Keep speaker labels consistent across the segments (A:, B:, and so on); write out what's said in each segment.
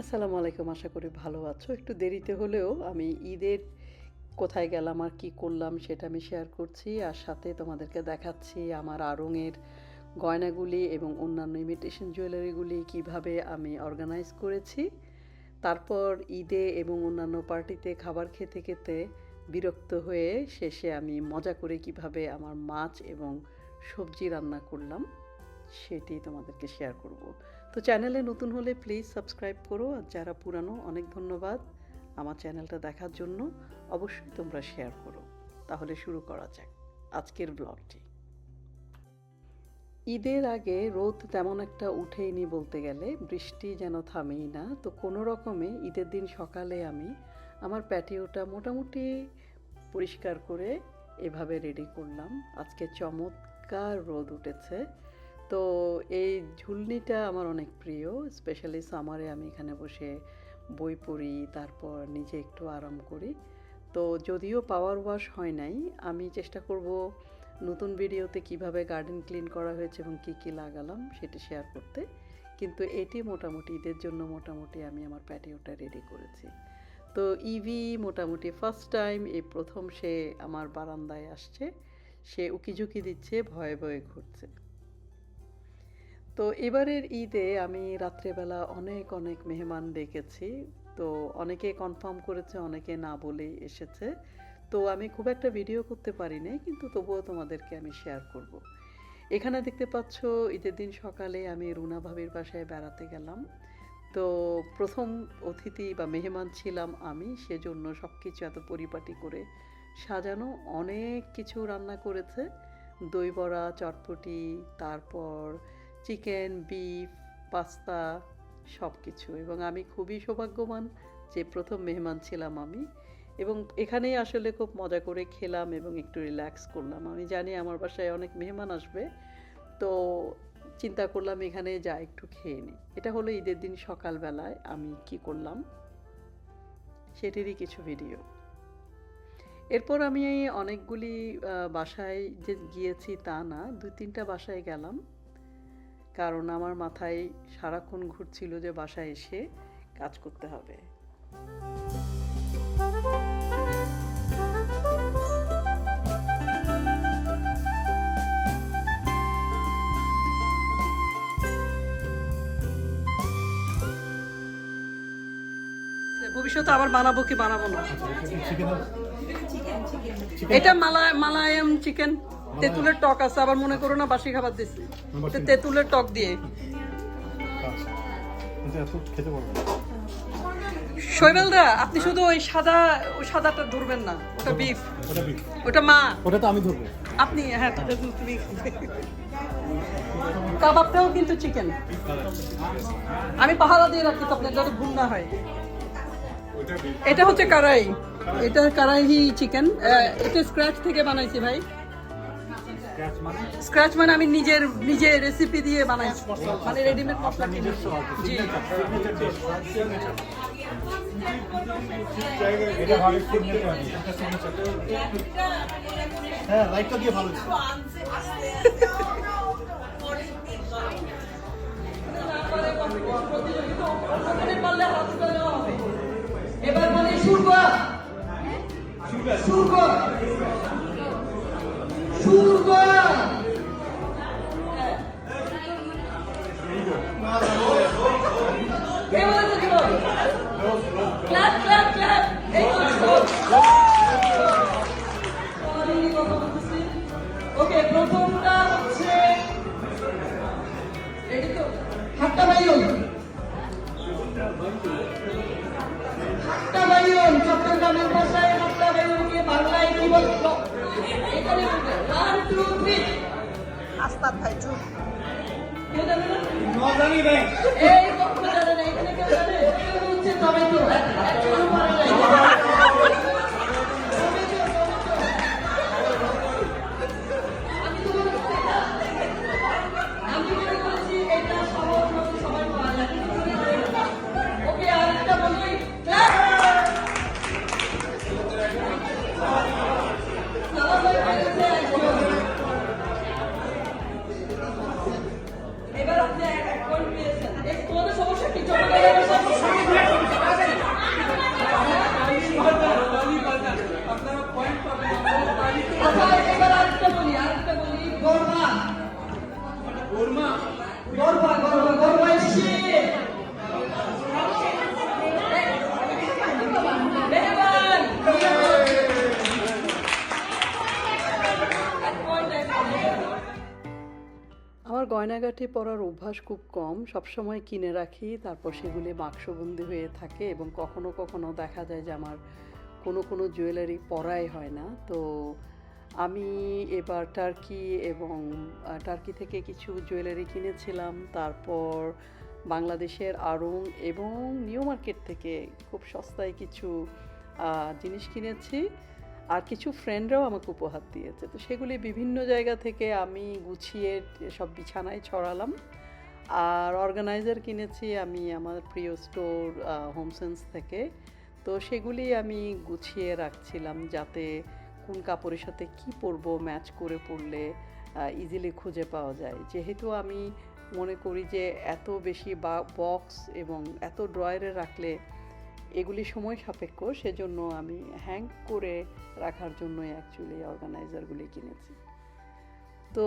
A: আসসালামু আলাইকুম, আশা করি ভালো আছো। একটু দেরিতে হলেও আমি ঈদের কোথায় গেলাম আর কি করলাম সেটা আমি শেয়ার করছি আর সাথে তোমাদেরকে দেখাচ্ছি আমার আরঙের গয়নাগুলি এবং অন্যান্য ইমিটেশন জুয়েলারিগুলি কীভাবে আমি অর্গানাইজ করেছি। তারপর ঈদে এবং অন্যান্য পার্টিতে খাবার খেতে খেতে বিরক্ত হয়ে শেষে আমি মজা করে কীভাবে আমার মাছ এবং সবজি রান্না করলাম সেটি তোমাদেরকে শেয়ার করব। তো চ্যানেলে নতুন হলে প্লিজ সাবস্ক্রাইব করো আর যারা পুরানো, অনেক ধন্যবাদ আমার চ্যানেলটা দেখার জন্য। অবশ্যই তোমরা শেয়ার করো। তাহলে শুরু করা যাক আজকের ব্লগটি ঈদের আগে রোদ তেমন একটা উঠেইনি বলতে গেলে, বৃষ্টি যেন থামেই না। তো কোনো রকমে ঈদের দিন সকালে আমি আমার প্যাটিওটা মোটামুটি পরিষ্কার করে এভাবে রেডি করলাম। আজকে চমৎকার রোদ উঠেছে। তো এই ঝুলনিটা আমার অনেক প্রিয় স্পেশালি সামারে আমি এখানে বসে বই পড়ি, তারপর নিজে একটু আরাম করি। তো যদিও পাওয়ার ওয়াশ হয় নাই, আমি চেষ্টা করব নতুন ভিডিওতে কীভাবে গার্ডেন ক্লিন করা হয়েছে এবং কী কী লাগালাম সেটি শেয়ার করতে। কিন্তু এটি মোটামুটি, ঈদের জন্য মোটামুটি আমি আমার প্যাটিওটা রেডি করেছি। তো ইভি মোটামুটি ফার্স্ট টাইম এই প্রথম সে আমার বারান্দায় আসছে, সে উকিঝুঁকি দিচ্ছে, ভয়ে ভয়ে ঘুরছে। তো এবারের ঈদে আমি রাত্রেবেলা অনেক অনেক মেহমান ডেকেছি। তো অনেকে কনফার্ম করেছে, অনেকে না বলেই এসেছে। তো আমি খুব একটা ভিডিও করতে পারি নাই কিন্তু তবুও তোমাদেরকে আমি শেয়ার করব। এখানে দেখতে পাচ্ছ, ঈদের দিন সকালে আমি রুনা ভাবির বাসায় বেড়াতে গেলাম। তো প্রথম অতিথি বা মেহমান ছিলাম আমি, সেজন্য সব কিছু এত পরিপাটি করে সাজানো, অনেক কিছু রান্না করেছে। দই বড়া, চটপটি, তারপর চিকেন, বিফ, পাস্তা সব কিছু এবং আমি খুবই সৌভাগ্যবান যে প্রথম মেহমান ছিলাম আমি। এবং এখানেই আসলে খুব মজা করে খেলাম এবং একটু রিল্যাক্স করলাম। আমি জানি আমার বাসায় অনেক মেহমান আসবে, তো চিন্তা করলাম এখানে যা একটু খেয়ে নিই এটা হলো ঈদের দিন সকালবেলায় আমি কি করলাম, সেটিরই কিছু ভিডিও এরপর আমি অনেকগুলি বাসায় যে গিয়েছি তা না, দুই তিনটা বাসায় গেলাম। কারণ আমার মাথায় সারাক্ষণ ঘুরছিল যে বাসায় এসে কাজ করতে হবে। ভবিষ্যতে আবার বানাবো কি বানাবো না? এটা মালা মালায়াম চিকেন তেঁতুলের টক আছে আবার মনে করো না বাসি খাবার দিছি। তেঁতুলের টক দিয়ে।
B: আচ্ছা। না।
A: শৈবালদা আপনি শুধু ওই সাদা ওই সাদাটা ধরবেন না ওটা বিফ
B: ওটা
A: মা।
B: ওটা তো আমি ধরবো।
A: আপনি হ্যাঁ তুমি কাবাবটাও কিন্তু চিকেন আমি পাহারা দিয়ে রাখি তো আপনার যাতে ভুল না হয়। এটা হচ্ছে কারাই। এটা কারাই চিকেন এটা স্ক্র্যাচ থেকে বানাইছি ভাই। স্ক্র্যাচ মানে? আমি নিজের নিজে রেসিপি দিয়ে বানাইছি মানে রেডিমেড মশলা কিনে। জি।
B: হ্যাঁ লাইটটা দিয়ে ভালো
A: এবার বলি সুরগা সুরগা সুরগা কে আস্তাদ ভাই চুপ গয়নাগাটি পরার অভ্যাস খুব কম। সবসময় কিনে রাখি, তারপর সেগুলি বাক্সবন্দি হয়ে থাকে এবং কখনো কখনো দেখা যায় যে আমার কোনো কোনো জুয়েলারি পরাই হয় না। তো আমি এবার টার্কি এবং টার্কি থেকে কিছু জুয়েলারি কিনেছিলাম। তারপর বাংলাদেশের আড়ং এবং নিউ মার্কেট থেকে খুব সস্তায় কিছু জিনিস কিনেছি। আর কিছু ফ্রেন্ডরাও আমাকে উপহার দিয়েছে। তো সেগুলি বিভিন্ন জায়গা থেকে আমি গুছিয়ে সব বিছানায় ছড়ালাম। আর অর্গানাইজার কিনেছি আমি আমার প্রিয় স্টোর হোমসেন্স থেকে। তো সেগুলি আমি গুছিয়ে রাখছিলাম যাতে কোন কাপড়ের সাথে কি পরবো ম্যাচ করে পরলে ইজিলি খুঁজে পাওয়া যায়। যেহেতু আমি মনে করি যে এত বেশি বা বক্স এবং এত ড্রয়ারে রাখলে এগুলি সময় সাপেক্ষ, সেজন্য আমি হ্যাং করে রাখার জন্য অ্যাকচুয়ালি অর্গানাইজারগুলি কিনেছি। তো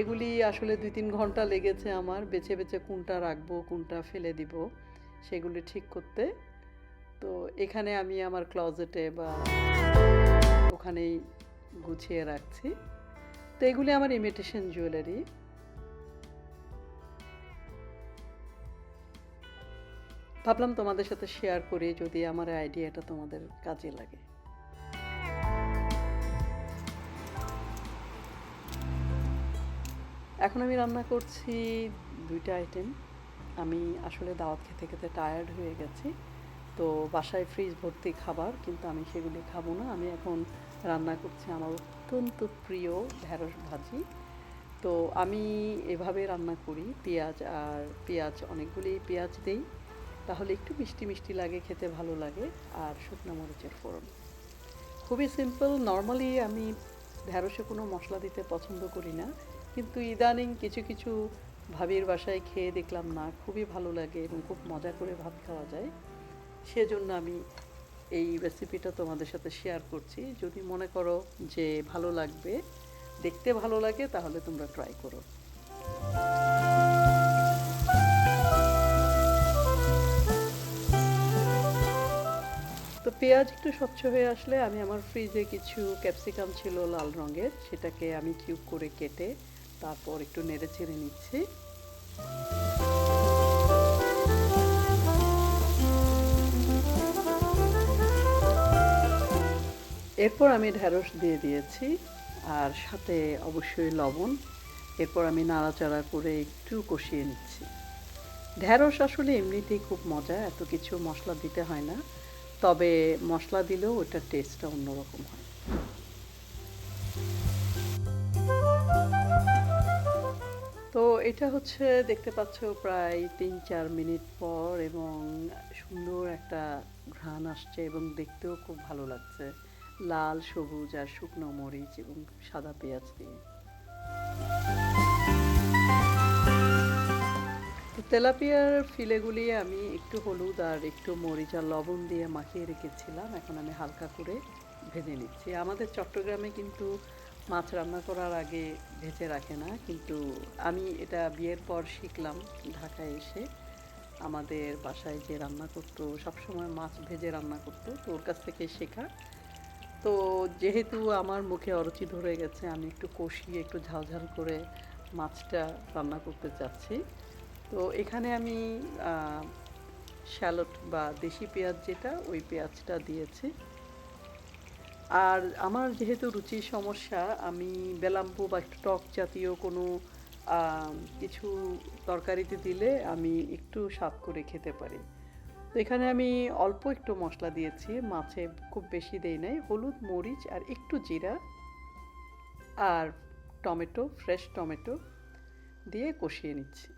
A: এগুলি আসলে দুই তিন ঘণ্টা লেগেছে আমার, বেছে বেছে কোনটা রাখব, কোনটা ফেলে দিব, সেগুলি ঠিক করতে। তো এখানে আমি আমার ক্লজেটে বা ওখানেই গুছিয়ে রাখছি। তো এগুলি আমার ইমিটেশন জুয়েলারি ভাবলাম তোমাদের সাথে শেয়ার করি যদি আমার আইডিয়াটা তোমাদের কাজে লাগে। এখন আমি রান্না করছি দুইটা আইটেম আমি আসলে দাওয়াত খেতে খেতে টায়ার্ড হয়ে গেছি। তো বাসায় ফ্রিজ ভর্তি খাবার, কিন্তু আমি সেগুলি খাব না। আমি এখন রান্না করছি আমার অত্যন্ত প্রিয় ঢেঁড়স ভাজি। তো আমি এভাবে রান্না করি। পেঁয়াজ আর পেঁয়াজ অনেকগুলি পেঁয়াজ দেই। তাহলে একটু মিষ্টি মিষ্টি লাগে, খেতে ভালো লাগে, আর শুকনো মরিচের ফোড়ন। খুবই সিম্পল নর্মালি আমি ঢ্যাঁড়সে কোনো মশলা দিতে পছন্দ করি না, কিন্তু ইদানিং কিছু কিছু ভাবির বাসায় খেয়ে দেখলাম, না, খুবই ভালো লাগে এবং খুব মজা করে ভাত খাওয়া যায়। সেজন্য আমি এই রেসিপিটা তোমাদের সাথে শেয়ার করছি। যদি মনে করো যে ভালো লাগবে, দেখতে ভালো লাগে, তাহলে তোমরা ট্রাই করো। তো পেঁয়াজ একটু স্বচ্ছ হয়ে আসলে আমি আমার ফ্রিজে কিছু ক্যাপসিকাম ছিল লাল রঙের, সেটাকে আমি কিউব করে কেটে তারপর একটু নেড়ে চেড়ে নিচ্ছি। এরপর আমি ঢ্যাঁড়স দিয়ে দিয়েছি আর সাথে অবশ্যই লবণ। এরপর আমি নাড়াচাড়া করে একটু কষিয়ে নিচ্ছি। ঢ্যাঁড়স আসলে এমনিতেই খুব মজা, এত কিছু মশলা দিতে হয় না। তবে মশলা দিলেও ওটার টেস্টটা অন্যরকম হয়। তো এটা হচ্ছে দেখতে পাচ্ছ প্রায় তিন চার মিনিট পর এবং সুন্দর একটা ঘ্রাণ আসছে এবং দেখতেও খুব ভালো লাগছে। লাল, সবুজ আর শুকনো মরিচ এবং সাদা পেঁয়াজ দিয়ে। তেলাপিয়ার ফিলেগুলি আমি একটু হলুদ আর একটু মরিচ আর লবণ দিয়ে মাখিয়ে রেখেছিলাম। এখন আমি হালকা করে ভেজে নিচ্ছি। আমাদের চট্টগ্রামে কিন্তু মাছ রান্না করার আগে ভেজে রাখে না, কিন্তু আমি এটা বিয়ের পর শিখলাম ঢাকায় এসে। আমাদের বাসায় যে রান্না করতো, সবসময় মাছ ভেজে রান্না করতো, তো ওর কাছ থেকে শেখা। তো যেহেতু আমার মুখে অরুচি ধরে গেছে, আমি একটু কষিয়ে একটু ঝালঝাল করে মাছটা রান্না করতে চাচ্ছি। তো এখানে আমি শ্যালট বা দেশি পেঁয়াজ যেটা, ওই পেঁয়াজটা দিয়েছি। আর আমার যেহেতু রুচির সমস্যা, আমি বেলাম্বু বা একটু টক জাতীয় কোনো কিছু তরকারিতে দিলে আমি একটু স্বাদ করে খেতে পারি। তো এখানে আমি অল্প একটু মশলা দিয়েছি, মাছে খুব বেশি দেই নাই, হলুদ, মরিচ আর একটু জিরা আর টমেটো, ফ্রেশ টমেটো দিয়ে কষিয়ে নিচ্ছি।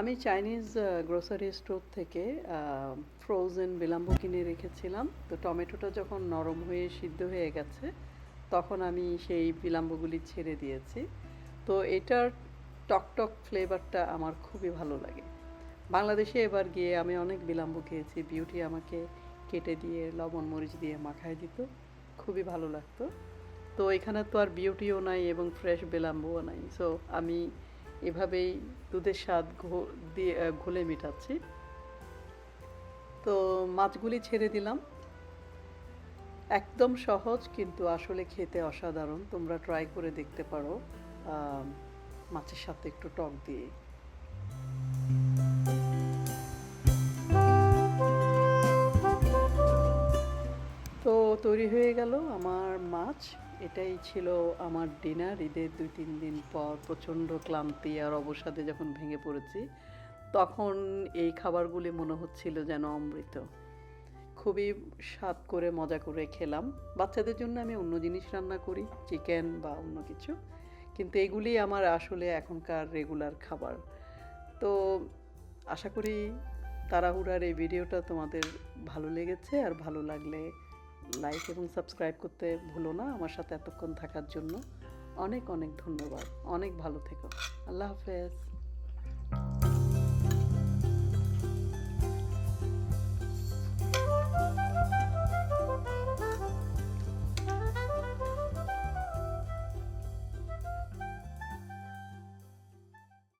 A: আমি চাইনিজ গ্রোসারি স্টোর থেকে ফ্রোজেন বিলাম্ব কিনে রেখেছিলাম। তো টমেটোটা যখন নরম হয়ে সিদ্ধ হয়ে গেছে, তখন আমি সেই বিলাম্বগুলি ছেড়ে দিয়েছি। তো এটার টকটক ফ্লেভারটা আমার খুবই ভালো লাগে। বাংলাদেশে এবার গিয়ে আমি অনেক বিলাম্ব খেয়েছি। বিউটি আমাকে কেটে দিয়ে, লবণ, মরিচ দিয়ে মাখায় দিত। খুবই ভালো লাগতো। তো এখানে তো আর বিউটিও নাই এবং ফ্রেশ বেলাম্বও নাই। সো আমি এভাবেই দুধের স্বাদ দিয়ে ঘোলে মেটাচ্ছি। তো মাছগুলি ছেড়ে দিলাম। একদম সহজ, কিন্তু আসলে খেতে অসাধারণ। তোমরা ট্রাই করে দেখতে পারো। মাছের সাথে একটু টক দিয়ে। তৈরি হয়ে গেল আমার মাছ। এটাই ছিল আমার ডিনার ঈদের দুই, তিন দিন পর প্রচণ্ড ক্লান্তি আর অবসাদে যখন ভেঙে পড়েছি, তখন এই খাবারগুলি মনে হচ্ছিল যেন অমৃত। খুবই স্বাদ করে, মজা করে খেলাম। বাচ্চাদের জন্য আমি অন্য জিনিস রান্না করি চিকেন বা অন্য কিছু। কিন্তু এগুলি আমার আসলে এখনকার রেগুলার খাবার। তো আশা করি তাড়াহুড়ার এই ভিডিওটা তোমাদের ভালো লেগেছে আর ভালো লাগলে লাইক এবং সাবস্ক্রাইব করতে ভুলো না আমার সাথে এতক্ষণ থাকার জন্য। অনেক অনেক ধন্যবাদ। অনেক ভালো থেকো। আল্লাহ হাফেজ।